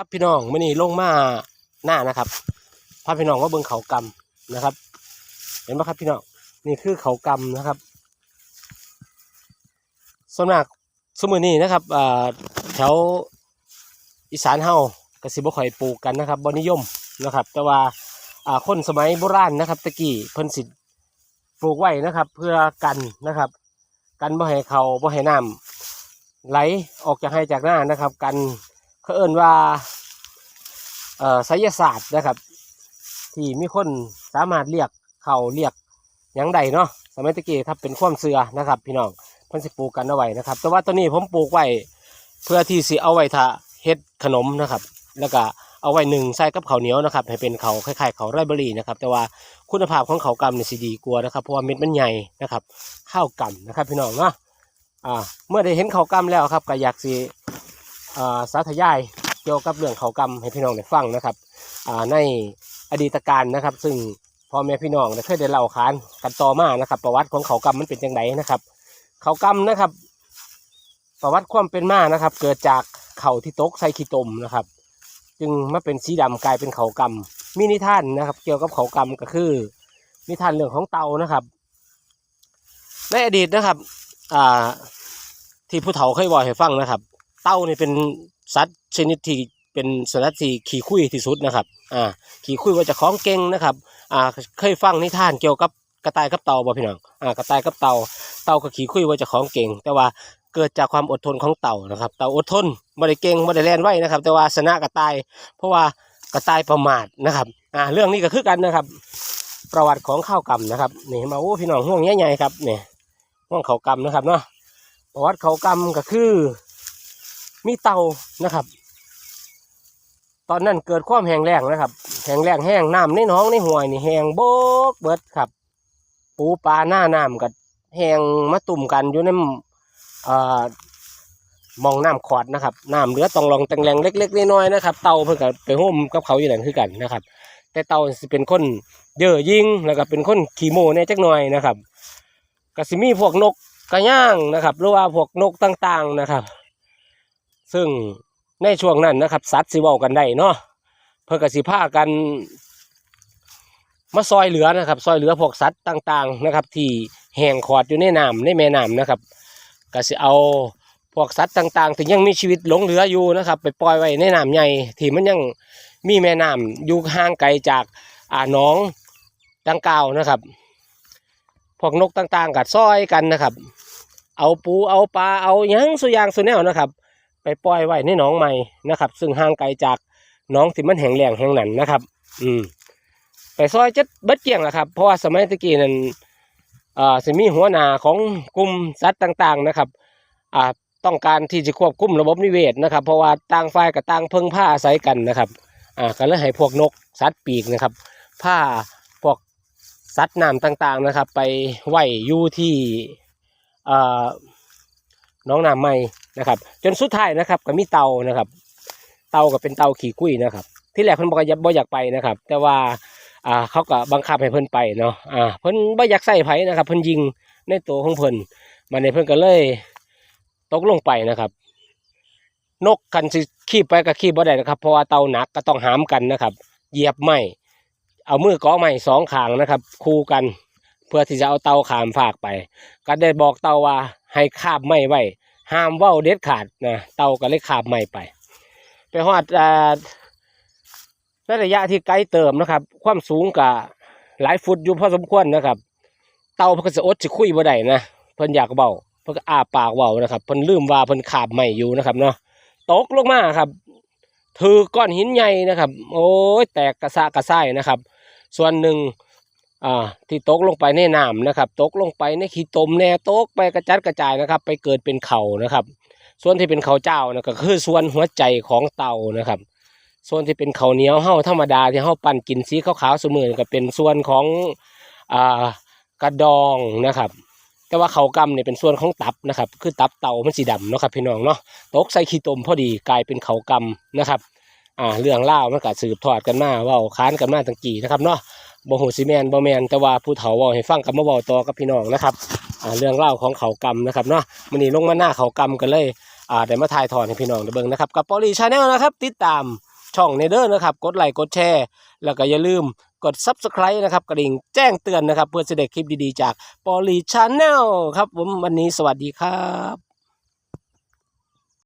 ครับพี่น้องมื่อนี้ลงมาหน้านะครับพาพี่น้องว่าเบิงเขากำนะครับ เห็นไหมครับพี่น้องนี่คือเขากำนะครับส่วนมากสมือนี้นะครับแถวอีสานเฮากระสิบ่ค่อยปลูกกันนะครับบ่นิยมนะครับ แต่ว่าอ่าคนสมัยโบราณนะครับตะกี้เพิ่นสิปลูกไว้นะครับ เพื่อกันนะครับ กันบ่ให้เขาบ่ให้น้ำไหลออกจากให้จากหน้านะครับ กัน เขาเอิ้นว่าเอ่อไสยศาสตร์นะครับ ที่มีคนสามารถเรียกเขาเรียกยังใดเนาะสมัยตะกี้ถ้าเป็นความเสือนะครับ พี่น้องเพิ่นสิปลูกกันเอาไว้นะครับ แต่ว่าตัวนี้ผมปลูกไว้เพื่อที่สิเอาไว้ถ้าเฮ็ดขนมนะครับ แล้วก็เอาไว้หนึ่งใส่กับเขาเหนียวนะครับ ให้เป็นเขาคล้ายๆเขาไรเบอรี่นะครับ แต่ว่าคุณภาพของเขากำเนี่ยสิดีกว่านะครับ เพราะว่าเม็ดมันใหญ่นะครับ ข้าวกำนะครับ พี่น้องเนาะอ่าเมื่อได้เห็นเขากำแล้วครับก็อยากสิ สาธยายเกี่ยวกับเรื่องเข้าวกำให้พี่น้องได้ฟังนะครับในอดีตการนะครับ ซึ่งพ่อแม่พี่น้องได้เคยได้เล่าขานกันต่อมานะครับ ประวัติของเขาวกำมันเป็นจังไดนะครับ เข้าวกำนะครับ ประวัติความเป็นมานะครับ เกิดจากเข่าที่ตกใส่ขี้ตมนะครับ จึงมาเป็นสีดำกลายเป็นเขากำมีนิทานนะครับ เกี่ยวกับเขากำก็คือ นิทานเรื่องของเตานะครับ ในอดีตนะครับ อ่าที่ผู้เฒ่าเคยบอกให้ฟังนะครับ เต่านี่เป็นสัตว์ชนิดที่เป็นสัตว์ที่ขี่คุยที่สุดนะครับอ่าขี่คุยว่าจะคล้องเก่งนะครับอ่าเคยฟังนิทานเกี่ยวกับกระต่ายกับเต่าบ่พี่น้องอ่ากระต่ายกับเต่าเต่าก็ขี่คุยว่าจะคล้องเก่ง แต่ว่าเกิดจากความอดทนของเต่านะครับเต่าอดทนบ่ได้เก่งบ่ได้แล่นไวนะครับ แต่ว่าชนะกระต่าย เพราะว่ากระต่ายประมาทนะครับอ่าเรื่องนี้ก็คือกันนะครับ ประวัติของข้าวกำนะครับนี่มาโอ้พี่น้องห่วงใหญ่ๆครับเนี่ยห่วงเขากำนะครับเนาะประวัติเขากำก็คือ มีเตานะครับ ตอนนั้นเกิดความแห้งแล้งนะครับแห้งแล้งแห้งน้ำในหนองในห้วยนี่แห้งโบกเบิดครับ ปูปลาหน้าน้ำกับแห้งมาตุ่มกันอยู่ในเอ่อมองน้ำขอดนะครับน้ำเหลือตองรองแตงแรงเล็ก ๆน้อยๆนะครับ เต่าเพิ่งกับไปห่มกับเขาอยู่นั่นคือกันนะครับ แต่เต่าสิเป็นคนเย่อยิ่งแล้วก็เป็นคนขี้โมเนี่ยจักหน่อยนะครับก็สิมีพวกนกกระย่างนะครับ หรือว่าพวกนกต่างๆนะครับ ซึ่งในช่วงนั้นนะครับสัตว์สิเว้ากันได้เนาะเพื่อกสิพากันมาซอยเหลือนะครับ ซอยเหลือพวกสัตว์ต่างๆนะครับ ที่แห้งขอดอยู่ในน้ำในแม่น้ำนะครับก็สิเอาพวกสัตว์ต่างๆที่ยังมีชีวิตหลงเหลืออยู่นะครับ ไปปล่อยไว้ในน้ำใหญ่ที่มันยังมีแม่น้ำอยู่ห่างไกลจากอ่าหนองดังกล่าวนะครับพวกนกต่างๆกัดซอยกันนะครับ เอาปูเอาปลาเอายังสุยางสุแนวนะครับ ไปปล่อยไว้ในหนองใหม่นะครับ ซึ่งห่างไกลจากหนองที่มันแห้งแล้งแห้งนั่นนะครับ อืมไปซอยจัดเบิดเกลี้ยงแหละครับเพราะว่าสมัยตะกี้นั้นอ่าสิมีหัวหน้าของกลุ่มสัตว์ต่างๆนะครับอ่าต้องการที่จะควบคุมระบบนิเวศนะครับ เพราะว่าต่างฝ่ายกับต่างเพิ่งผ้าอาศัยกันนะครับอ่าก็เลยให้พวกนกสัตว์ปีกนะครับผ้าพวกสัตว์น้ำต่างๆนะครับ ไปไหวอยู่ที่อ่าน้องน้ำใหม่ นะครับ จนสุดท้ายนะครับก็มีเตานะครับ เตาก็เป็นเตาขี่กุ้ยนะครับ ที่แรกเพิ่นบอกว่าบ่อยากไปนะครับ แต่ว่าอ่าเขาก็บังคับให้เพิ่นไปเนาะอ่าเพิ่นบ่อยากใส่ไผนะครับเพิ่นยิงในตัวของเพิ่นมาในเพิ่นก็เลยตกลงไปนะครับ นกกันสิขี่ไปก็ขี่บ่ได้นะครับ เพราะว่าเตาหนักก็ต้องหามกันนะครับ เหยียบไม้เอามือเกาะไม้สองขางนะครับ คู่กัน เพื่อที่จะเอาเตาขามฝากไป ก็ได้บอกเตาว่าให้คาบไม้ไว้ ห้ามเว้าเด็ดขาดนะเตาก็เลยคาบไม้ไป ไปฮอดอ่าในระยะที่ไกลเติมนะครับ ความสูงกับหลายฟุตอยู่พอสมควรนะครับ เต่าเพิ่นก็สิอดสิคุยบ่ได้นะเพิ่นอยากเว้าเพิ่นอ้าปากเว้านะครับเพิ่นลืมว่าเพิ่นขาบไม่อยู่นะครับเนาะตกลงมาครับ ถือก้อนหินใหญ่นะครับ โอ้ยแตกกระซะกระส่ายนะครับ ส่วนหนึ่ง อ่าที่ตกลงไปในน้ำนะครับ ตกลงไปในขี้ตมแน่ตกไปกระจัดกระจายนะครับ ไปเกิดเป็นเขานะครับ ส่วนที่เป็นเขาเจ้านะก็คือส่วนหัวใจของเต่านะครับ ส่วนที่เป็นเข้าเหนียวเฮาธรรมดาที่เฮาปั่นกินสีขาวๆเสมอก็เป็นส่วนของอ่ากระดองนะครับ แต่ว่าเขากำเนี่ยเป็นส่วนของตับนะครับ คือตับเต่ามันสีดำเนาะครับพี่น้องเนาะตกใส่ขี้ตมพอดีกลายเป็นเขากำนะครับอ่าเรื่องเล่ามันก็สืบทอดกันมาว่าค้านกันมาตั้งกี่นะครับเนาะ บ่ฮู้สิแมนบ่แมนแต่ว่าผู้เฒ่าเว้าให้ฟังกับมาเว้าต่อกับพี่น้องนะครับอ่าเรื่องเล่าวของเขากำนะครับเนาะมื้อนี้ลงมาหน้าเขากำกันเลยอ่าได้มาถ่ายทอดให้พี่น้องได้เบิ่งนะครับกับปอลีชาแนลนะครับ ติดตามช่องในเด้อนะครับ กดไลค์กดแชร์ แล้วก็อย่าลืมกด Subscribe นะครับ กระดิ่งแจ้งเตือนนะครับ เพื่อจะได้คลิปดีๆ จากปอลีชาแนลครับผมวันนี้สวัสดีครับ